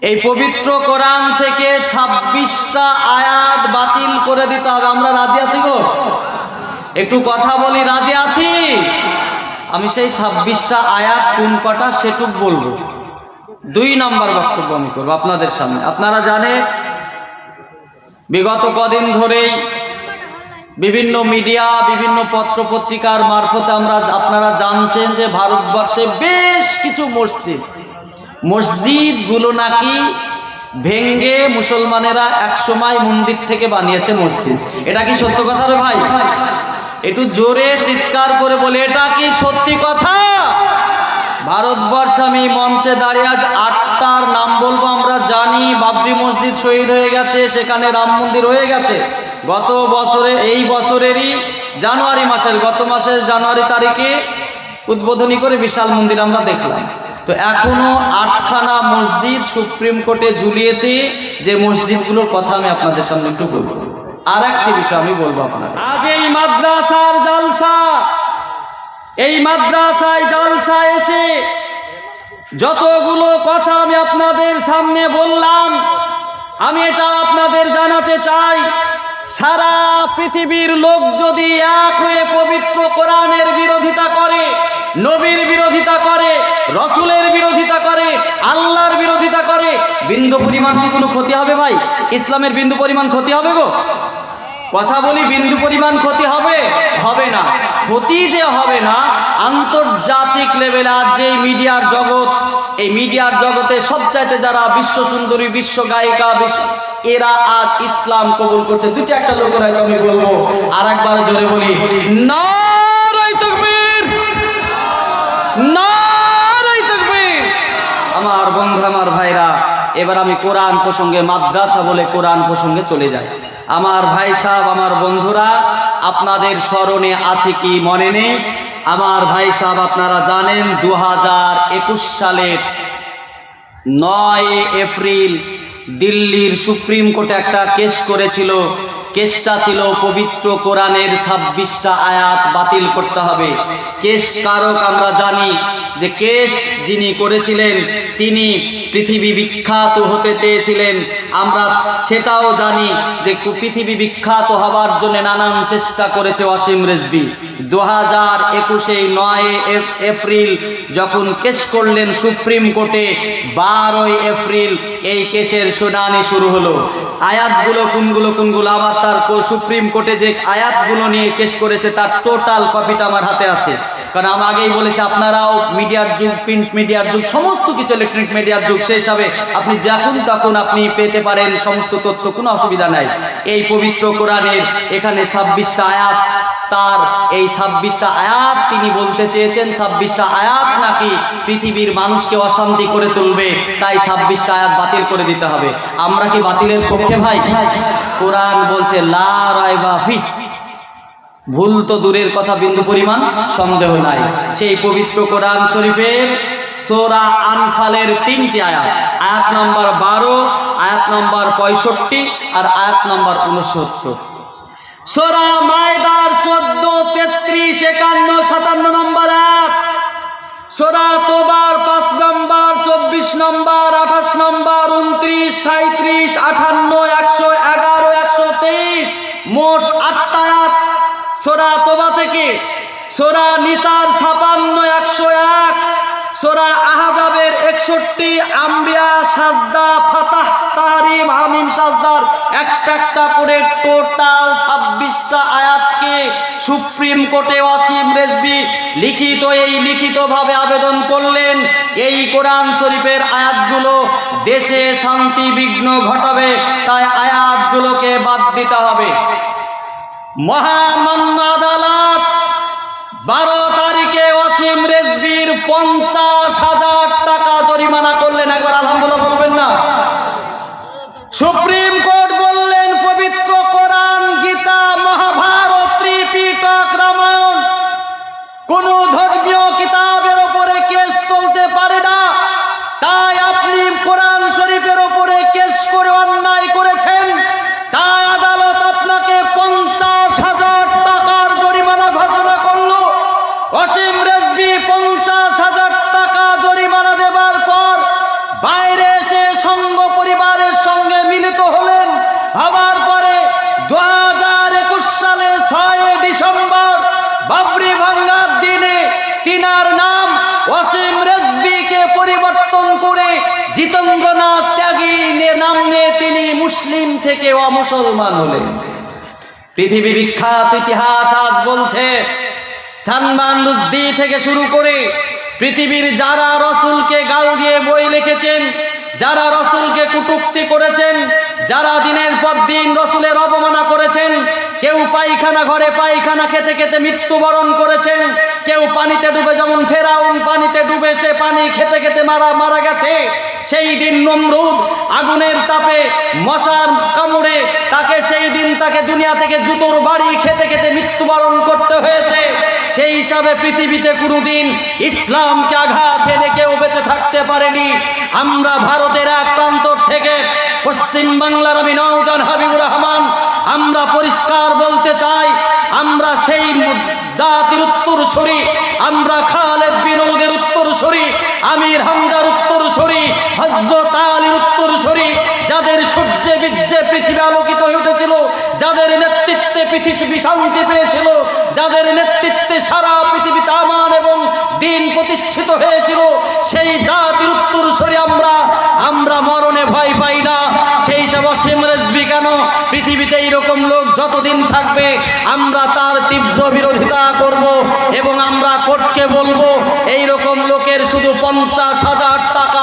এই পবিত্র কোরআন থেকে ছাব্বিশটা আয়াত বাতিল করে দিতে হবে। আমরা রাজি আছি গো? একটু কথা বলি, রাজি আছি? আমি সেই ছাব্বিশটা আয়াত কোন কটা সেটুক বলব। দুই নাম্বার বক্তব্য আমি করব আপনাদের সামনে। আপনারা জানে বিগত কদিন ধরেই বিভিন্ন মিডিয়া, বিভিন্ন পত্রপত্রিকার মারফতে আমরা আপনারা জানছেন যে ভারতবর্ষে বেশ কিছু মসজিদ মসজিদগুলো নাকি ভেঙ্গে মুসলমানেরা একসময় মন্দির থেকে বানিয়েছে মসজিদ। এটা কি সত্য কথা রে ভাই? একটু জোরে চিৎকার করে বলে, এটা কি সত্যি কথা? ভারতবর্ষ আমি মঞ্চে দাঁড়িয়ে আজ আটটার নাম বলব, আমরা জানি বাবরি মসজিদ শহীদ হয়ে গেছে, সেখানে রাম মন্দির হয়ে গেছে। গত বছরে, এই বছরেরই জানুয়ারি মাসের, গত মাসের জানুয়ারি তারিখে উদ্বোধনী করে বিশাল মন্দির আমরা দেখলাম। তো এখনও আটখানা মসজিদ সুপ্রিম কোর্টে ঝুলিয়েছে, যে মসজিদগুলোর কথা আমি আপনাদের সামনে একটু বলব। আর একটি বিষয় আমি বলব আপনাদের। আজ এই মাদ্রাসার জালসা, এই মাদ্রাসায় জালসা এসে যতগুলো কথা আমি আপনাদের সামনে বললাম, আমি এটা আপনাদের জানাতে চাই, সারা পৃথিবীর লোক যদি এক হয়ে পবিত্র কোরআনের বিরোধিতা করে, নবীর বিরোধিতা করে রসুলের বিরোধিতা করে, আল্লাহর বিরোধিতা করে। বিন্দু পরিমাণ কি কোনো ক্ষতি হবে ভাই? ইসলামের বিন্দু পরিমাণ ক্ষতি হবে গো? কথা বলি, বিন্দু পরিমাণ ক্ষতি হবে? হবে না। ক্ষতি যে হবে না, আন্তর্জাতিক লেভেলে আজ যে মিডিয়ার জগৎ, এই মিডিয়ার জগতে সবচাইতে যারা বিশ্ব সুন্দরী, বিশ্ব গায়িকা, বিশ্ব এরা আজ ইসলাম কবুল করছে। দুটো একটা লোকের হয়তো আমি বলব আর একবার জোরে বলি নারাই আমার বন্ধু, আমার ভাইরা, এবার আমি কোরআন প্রসঙ্গে, মাদ্রাসা বলে কোরআন প্রসঙ্গে চলে যাই। আমার ভাই সাহেব, আমার বন্ধুরা, আপনাদের স্মরণে আছে কি মনে নেই? আমার ভাই সাহেব, আপনারা জানেন দু হাজার একুশ সালের নয় এপ্রিল দিল্লির সুপ্রিম কোর্টে একটা কেস করেছিল। কেসটা ছিল পবিত্র কোরআনের ছাব্বিশটা আয়াত বাতিল করতে হবে। কেস কারক আমরা জানি যে কেস যিনি করেছিলেন তিনি পৃথিবী বিখ্যাত হতে চেয়েছিলেন। আমরা সেটাও জানি যে পৃথিবী বিখ্যাত হবার জন্য নানান চেষ্টা করেছে অসীম রেজবি। দু হাজার একুশে নয় এপ্রিল যখন কেস করলেন সুপ্রিম কোর্টে, বারোই এপ্রিল এই কেসের শুনানি শুরু হলো। আয়াতগুলো কোনগুলো কোনগুলো? আবার তার সুপ্রিম কোর্টে যে আয়াতগুলো নিয়ে কেস করেছে, তার টোটাল কপিটা আমার হাতে আছে। কারণ আমি আগেই বলেছি, আপনারাও মিডিয়ার যুগ প্রিন্ট মিডিয়ার যুগ, সমস্ত কিছু ইলেকট্রনিক মিডিয়ার যুগ, সেই হিসাবে আপনি যখন তখন আপনি পেতে পারেন, সমস্ত তথ্য, কোনো অসুবিধা নাই। এই পবিত্র কোরআনের এখানে ছাব্বিশটা আয়াত, তার এই ছাব্বিশটা আয়াত তিনি বলতে চেয়েছেন, ছাব্বিশটা আয়াত নাকি পৃথিবীর মানুষকে অশান্তি করে তুলবে, তাই ছাব্বিশটা আয়াত বাতিল করে দিতে হবে। আমরা কি বাতিলের পক্ষে ভাই? কোরআন বলছে, লা ভুল তো দূরের কথা, বিন্দু পরিমাণ সন্দেহ নাই। সেই পবিত্র কোরআন শরীফের সোরা আনফালের তিনটি আয়াত। আয়াত নাম্বার বারো আয়াত নাম্বার পঁয়ষট্টি আর আয়াত নাম্বার উনসত্তর। সোরা মায়দার চোদ্দ, তেত্রিশ, একান্ন, সাতান্ন নম্বর আয়াত। সোরা তোবার পাঁচ নম্বর, চব্বিশ নম্বর, আঠাশ নম্বর, উনত্রিশ সাঁত্রিশ আঠান্ন, একশো এগারো, একশো তেইশ, মোট আটটায়াত সোরা তোবা থেকে। সোরা নিসার ছাপান্ন, একশো এক, সোরা আহাজাবের একষট্টি, আম্বিয়া, সাজদা, ফাতাহ তারিম হামিম সাজদার একটা একটা করে টোটাল ছাব্বিশটা আয়াতকে সুপ্রিম কোর্টে অসীম রেজবি লিখিত, এই লিখিতভাবে আবেদন করলেন। এই কোরআন শরীফের আয়াতগুলো দেশে শান্তি বিঘ্ন ঘটাবে, তাই আয়াতগুলোকে বাদ দিতে হবে। মহামান্য আদালত বারো তারিখে অসীম রেজবির পঞ্চাশ হাজার টাকা জরিমানা করলেন। একবার আলহামদুলিল্লাহ সুপ্রিম কোর্ট অসীম রেজবিকে পরিবর্তন করে জিতেন্দ্রনাথ ত্যাগী নাম নিয়ে তিনি মুসলিম থেকে অমুসলমান হলেন। পৃথিবী বিখ্যাত ইতিহাস আজ বলছে সালমান রুজদি থেকে শুরু করে পৃথিবীর যারা রসুলকে গাল দিয়ে বই লিখেছেন, যারা রসুলকে কুটুক্তি করেছেন, যারা দিনের পর দিন রসুলের অবমাননা করেছেন, কেউ পায়খানা ঘরে পায়খানা খেতে খেতে মৃত্যুবরণ করেছেন কেউ পানিতে ডুবে, যেমন ফেরাউন পানিতে ডুবে, সে পানি খেতে খেতে মারা মারা গেছে। সেই দিন নমরুদ আগুনের তাপে মশার কামড়ে তাকে সেই দিন তাকে দুনিয়া থেকে জুতোর বাড়ি খেতে খেতে মৃত্যুবরণ করতে হয়েছে। সেই হিসাবে পৃথিবীতে কোনোদিন ইসলামকে আঘাত এনে কেউ বেঁচে থাকতে পারেনি। আমরা ভারতের এক প্রান্তর থেকে পশ্চিম বাংলার আমি নওজান হাবিবুর রহমান আমরা পরিষ্কার বলতে চাই, আমরা সেই জাতির উত্তর সরি আমরা খালেদ বিনোদের উত্তর সরি আমির হামজার উত্তর সরি হজরত আলীর উত্তর সরি যাদের সূর্যে, বীর্যে পৃথিবী আলোকিত হয়ে উঠেছিল, যাদের নেতৃত্বে পৃথিবী শান্তি পেয়েছিল, যাদের নেতৃত্বে সারা পৃথিবীতে আমান এবং দিন প্রতিষ্ঠিত হয়েছিল, সেই জাতির উত্তর সরি আমরা আমরা মরণে ভয় পাই না। অসীম রেজবি কেন? পৃথিবীতে এইরকম লোক যতদিন থাকবে, আমরা তার তীব্র বিরোধিতা করব এবং আমরা কোর্টকে বলব এই রকম লোকের শুধু পঞ্চাশ হাজার টাকা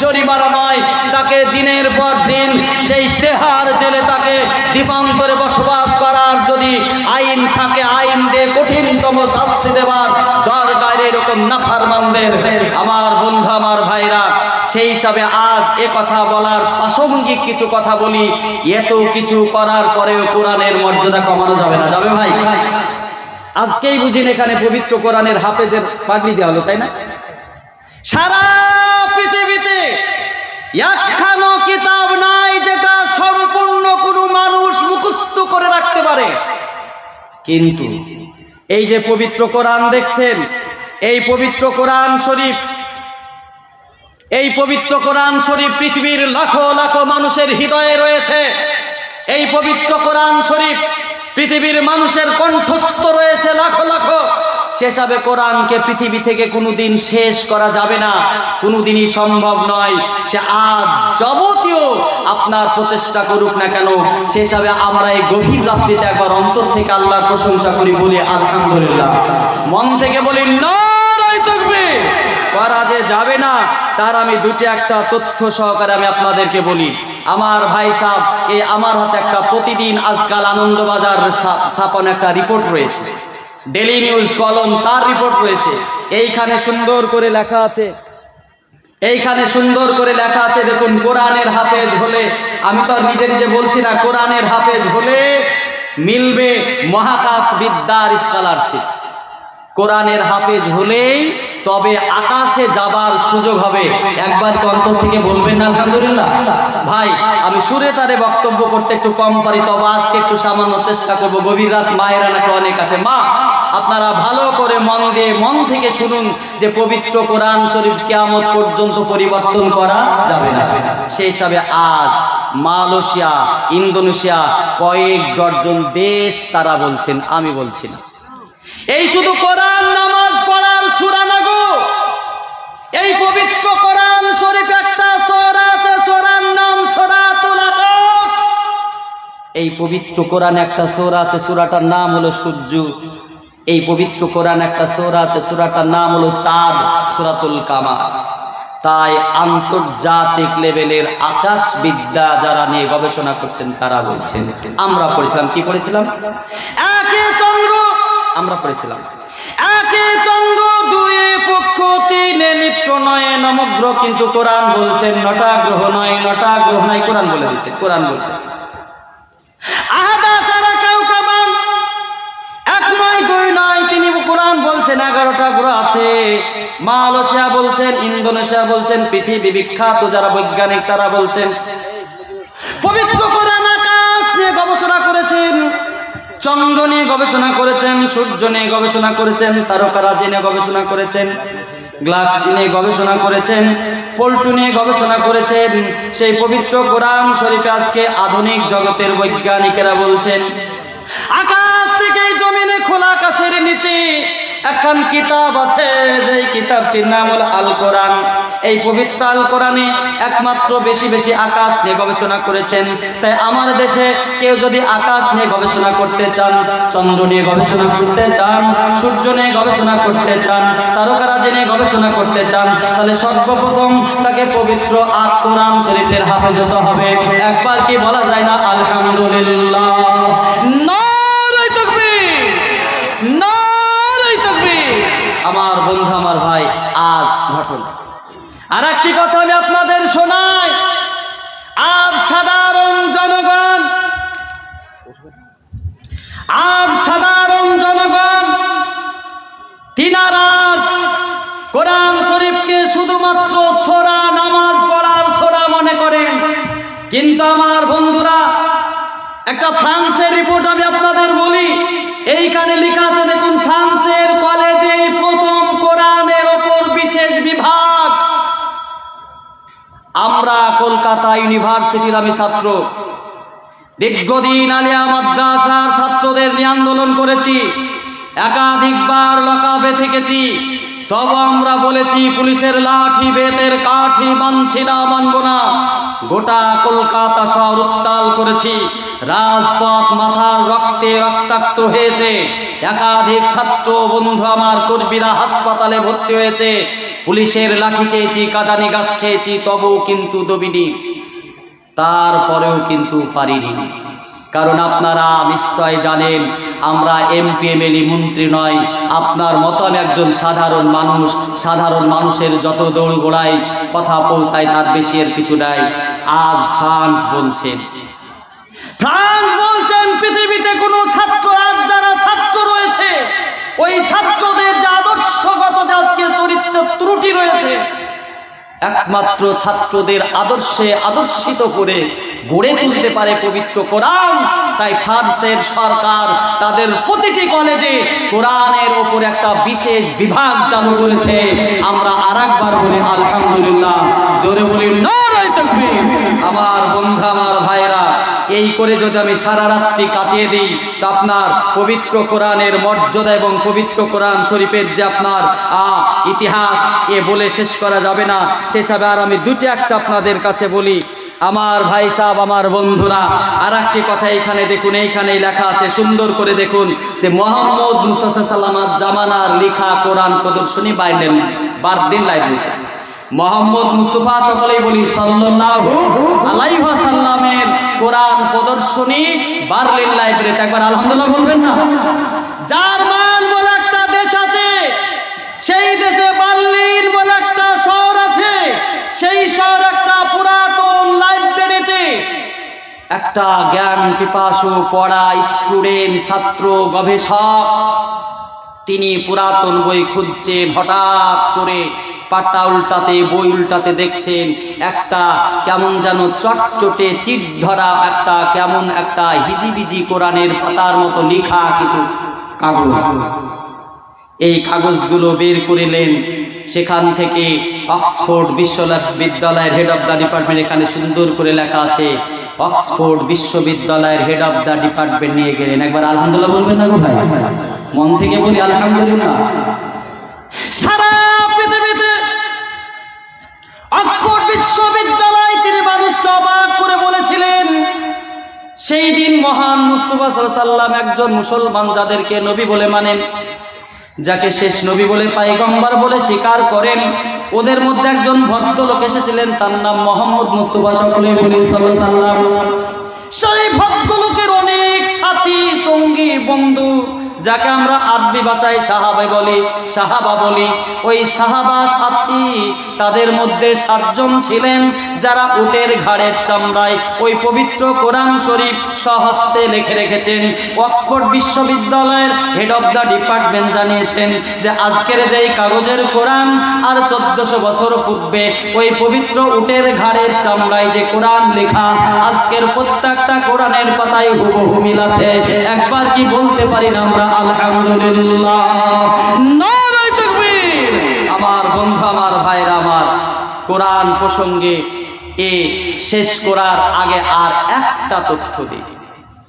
জরিমানা নয়, তাকে দিনের পর দিন সেই তেহার জেলে তাকে দ্বীপান্তরে বসবাস করার যদি আইন থাকে, আইন দিয়ে কঠিনতম শাস্তি দেবার দরকার এরকম নাফারমানদের। আমার বন্ধু, আমার ভাইরা সেই হিসাবে আজ এ কথা বলার প্রাসঙ্গিক কিছু কথা বলি। এত কিছু করার পরেও কোরআনের মর্যাদা কমানো যাবে না। যাবে ভাই? আজকেই বুঝিন এখানে পবিত্র কোরআনের হাফেজের পাগড়ি দেওয়া হলো, তাই না? সারা পৃথিবীতে একখানো কিতাব নাই যেটা সম্পূর্ণ কোনো মানুষ মুখস্থ করে রাখতে পারে। কিন্তু এই যে পবিত্র কোরআন দেখছেন, এই পবিত্র কোরআন শরীফ এই পবিত্র কোরআন শরীফ পৃথিবীর লাখো লাখো মানুষের হৃদয়ে রয়েছে। এই পবিত্র কোরআন শরীফ পৃথিবীর মানুষের কণ্ঠস্থ রয়েছে লাখো লাখো। সেসবে কোরআনকে পৃথিবী থেকে কোনোদিন শেষ করা যাবে না, কোনোদিনই সম্ভব নয়। সে আজ যাবতীয় আপনার প্রচেষ্টা করুক না কেন, সেসবে আমরা এই গভীর রাত্রিতে একবার অন্তর থেকে আল্লাহর প্রশংসা করি বলি আলহামদুলিল্লাহ। মন থেকে বলি তাকবীর করা যে যাবে না, তার আমি দুটি একটা তথ্য সহকারে আমি আপনাদেরকে বলি। আমার ভাই সাহেব এই আমার হাতে একটা প্রতিদিন আজকাল আনন্দবাজার ছাপানো একটা রিপোর্ট রয়েছে। ডেলি নিউজ কলম তার রিপোর্ট রয়েছে। এইখানে সুন্দর করে লেখা আছে। এইখানে সুন্দর করে লেখা আছে, দেখুন, কোরআনের হাফেজ হলে, আমি তো নিজে নিজে বলছি না, কোরআনের হাফেজ হলে মিলবে মহাকাশ বিদ্যার স্কলারশিপ কোরআনের হাফেজ হলেই তবে আকাশে যাবার সুযোগ হবে। একবার কি অন্তর থেকে বলবেন আলহামদুলিল্লাহ? ভাই, আমি সুরে তারে বক্তব্য করতে একটু কম পারি, তবে আজকে একটু সামান্য চেষ্টা করব। গভীর রাত মায়েরা নাকি অনেক আছে। মা, আপনারা ভালো করে মন দিয়ে মন থেকে শুনুন যে পবিত্র কোরআন শরীফ কেয়ামত পর্যন্ত পরিবর্তন করা যাবে না। সেই হিসাবে আজ মালয়েশিয়া, ইন্দোনেশিয়া কয়েক ডজন দেশ তারা বলছেন, আমি বলছি না। এই শুধু কোরআন, নামাজ পড়ার সুরানা গো। এই পবিত্র কোরআন শরীফ একটা সোরা আছে নাম আকাশ। এই পবিত্র কোরআন একটা সোরা আছে, সূরাটার নাম হলো সূর্য। এই পবিত্র কোরআন একটা সোরা আছে, সূরাটার নাম হলো চাঁদ, সূরাতুল কামার তাই আন্তর্জাতিক লেভেলের আকাশ বিদ্যা যারা নিয়ে গবেষণা করছেন, তারা বলছেন, আমরা পড়েছিলাম, কি পড়েছিলাম? একে চন্দ্র আমরা পড়েছিলাম। একে চন্দ্র, দুই পক্ষ, তিনে নিত্য নয় নমগ্র কিন্তু কোরআন বলছেন নটা গ্রহ নয়, নটা গ্রহ নয়, কোরআন বলে দিচ্ছে, কোরআন বলছেন আহাদা এক নয়, দুই নয়, তিনি কোরআন বলছেন, এগারোটা আছে। বলছেন বলছেন, পৃথিবী বিখ্যাত যারা বৈজ্ঞানিক তারা বলছেন, পবিত্র কোরআন আকাশ নিয়ে গবেষণা করেছেন চন্দ্র নিয়ে গবেষণা করেছেন, সূর্য নিয়ে গবেষণা করেছেন তারকারাজি নিয়ে গবেষণা করেছেন, গ্লাক্সি নিয়ে গবেষণা করেছেন, পল্টু নিয়ে গবেষণা করেছেন, সেই পবিত্র কোরআন শরীফে আজকে আধুনিক জগতের বৈজ্ঞানিকেরা বলছেন, আকাশ থেকে জমিনে খোলা আকাশের নিচে এখন কিতাব আছে, যেই কিতাবটির নাম হল আল কোরআন এই পবিত্র আল কোরআনে একমাত্র বেশি বেশি আকাশ নিয়ে গবেষণা করেছেন। তাই আমার দেশে কেউ যদি আকাশ নিয়ে গবেষণা করতে চান, চন্দ্র নিয়ে গবেষণা করতে চান, সূর্য নিয়ে গবেষণা করতে চান, তারকারাজি নিয়ে গবেষণা করতে চান, তাহলে সর্বপ্রথম তাকে পবিত্র আল কোরআন শরীফের হাফেজত হবে। একবার কি বলা যায় না? আলহামদুলিল্লাহ নারায়ে তাকবীর নারায়ে তাকবীর আমার বন্ধু আমার ভাই আজ ঘটনা আর একটি কথা আমি আপনাদের শোনাই আজ সাধারণ জনগণ আজ সাধারণ জনগণ, তিনারাজ কোরআন শরীফকে শুধুমাত্র সোরা নামাজ পড়ার সোরা মনে করেন। কিন্তু আমার বন্ধুরা, একটা ফ্রান্সের রিপোর্ট আমি আপনাদের বলি। এইখানে লেখা আছে, দেখুন, ফ্রান্সের কলেজে প্রথম কোরআনের ওপর বিশেষ বিভাগ। আমরা কলকাতা ইউনিভার্সিটির আমি ছাত্র। দীর্ঘদিন আলিয়া মাদ্রাসার ছাত্রদের নিয়ে আন্দোলন করেছি, একাধিকবার লকাবে থেকেছি। তবে আমরা বলেছি, পুলিশের লাঠি বেতের কাঠি মানছি না, মানব না। গোটা কলকাতা শহর উত্তাল করেছি। রাজপথ মাথার রক্তে রক্তাক্ত হয়েছে। একাধিক ছাত্র বন্ধু আমার কর্মীরা হাসপাতালে ভর্তি হয়েছে। পুলিশের লাঠি খেয়েছি, কাদানি গাছ খেয়েছি তবু কিন্তু দবিনি। তারপরেও কিন্তু পারিনি। কারণ আপনারা নিশ্চয় জানেন, আমরা এমপি, এমএলএ, মন্ত্রী নয়। আপনার মতো আমি একজন সাধারণ মানুষ, সাধারণ মানুষের যত দৌড় গোড়ায় কথা পৌঁছায় তার বেশি এর কিছু নাই। আজ ফ্রান্স বলছেন। ফ্রান্স বলছেন, পৃথিবীতে কোনো ছাত্র আজ যারা ছাত্র রয়েছে, ওই ছাত্রদের যে আদর্শগত যে আজকে চরিত্র ত্রুটি রয়েছে একমাত্র ছাত্রদের আদর্শে আদর্শিত করে গড়ে তুলতে পারে পবিত্র কোরআন। তাই ফ্রান্সের সরকার তাদের প্রতিটি কলেজে কোরআনের ওপর একটা বিশেষ বিভাগ চালু করেছে। আমরা আর একবার বলি, আলহামদুলিল্লাহ। জোরে বলি আমার বন্ধু, আমার ভাইরা এই করে যদি আমি সারা রাত্রি কাটিয়ে দিই, তা আপনার পবিত্র কোরআনের মর্যাদা এবং পবিত্র কোরআন শরীফের যে আপনার ইতিহাস, এ বলে শেষ করা যাবে না। সে হিসাবে আর আমি দুটি একটা আপনাদের কাছে বলি। আমার ভাই সাহেব, আমার বন্ধুরা আর একটি কথা এখানে দেখুন এইখানে লেখা আছে, সুন্দর করে দেখুন, যে মোহাম্মদ মুস্তাফা সাল্লামার জামানার লেখা কোরআন প্রদর্শনী বাইলেন বারদিন লাইব্রেরিতে মোহাম্মদ মুস্তফা সকলেই বলি, সাল্লাল্লাহু আলাইহি ওয়াসাল্লামের কোরআন প্রদর্শনী বার্লিন লাইব্রেরিতে একবার আলহামদুলিল্লাহ বলবেন না? জার্মান বলে একটা দেশ আছে, সেই দেশে বার্লিন বলে একটা শহর আছে, সেই শহর একটা পুরাতন লাইব্রেরিতে একটা জ্ঞান পিপাসু পড়া স্টুডেন্ট, ছাত্র, গবেষক, তিনি পুরাতন বই খুঁজছেন, হঠাৎ করে পাটা উল্টাতে, বই উল্টাতে দেখছেন, একটা কেমন যেন চটচটে চিট ধরা একটা কেমন একটা হিজিবিজি কোরআনের পাতার মতো লেখা কিছু কাগজ। এই কাগজগুলো বের করিলেন সেখান থেকে অক্সফোর্ড বিশ্ববিদ্যালয়ের হেড অফ দ্য ডিপার্টমেন্ট এখানে সুন্দর করে লেখা আছে, অক্সফোর্ড বিশ্ববিদ্যালয়ের হেড অফ দ্য ডিপার্টমেন্ট নিয়ে গেলেন। একবার আলহামদুলিল্লাহ বলবেন না ভাই? মন থেকে বলি আলহামদুলিল্লাহ। সেই দিন মহান মুস্তফা সাল্লাম একজন মুসলমান যাদেরকে নবী বলে মানেন, যাকে শেষ নবী বলে পাইগম্বার বলে স্বীকার করেন, ওদের মধ্যে একজন ভদ্রলোক এসেছিলেন, তার নাম মোহাম্মদ মুস্তফা সকলে বলি সাল্লাম। সেই ভদ্রলোকের অনেক সাথী, সঙ্গী, বন্ধু যাকে আমরা আদবি ভাষায় সাহাবে বলি, সাহাবা বলি। ওই সাহাবা সাথী তাদের মধ্যে সাতজন ছিলেন যারা উটের ঘাড়ের চামড়ায় ওই পবিত্র কোরআন শরীফ স্বহস্তে লিখে রেখেছেন। অক্সফোর্ড বিশ্ববিদ্যালয়ের হেড অফ দ্য ডিপার্টমেন্ট জানিয়েছেন যে আজকের যেই কাগজের কোরআন আর চোদ্দশো বছর পূর্বে ওই পবিত্র উটের ঘাড়ের চামড়ায় যে কোরআন লেখা, আজকের প্রত্যেকটা কোরআনের পাতায় হুবহু মিল আছে। একবার কি বলতে পারি না আমরা? আমার বন্ধু, আমার ভাইরা, আমার কোরআন প্রসঙ্গে এ শেষ করার আগে আর একটা তথ্য দিই।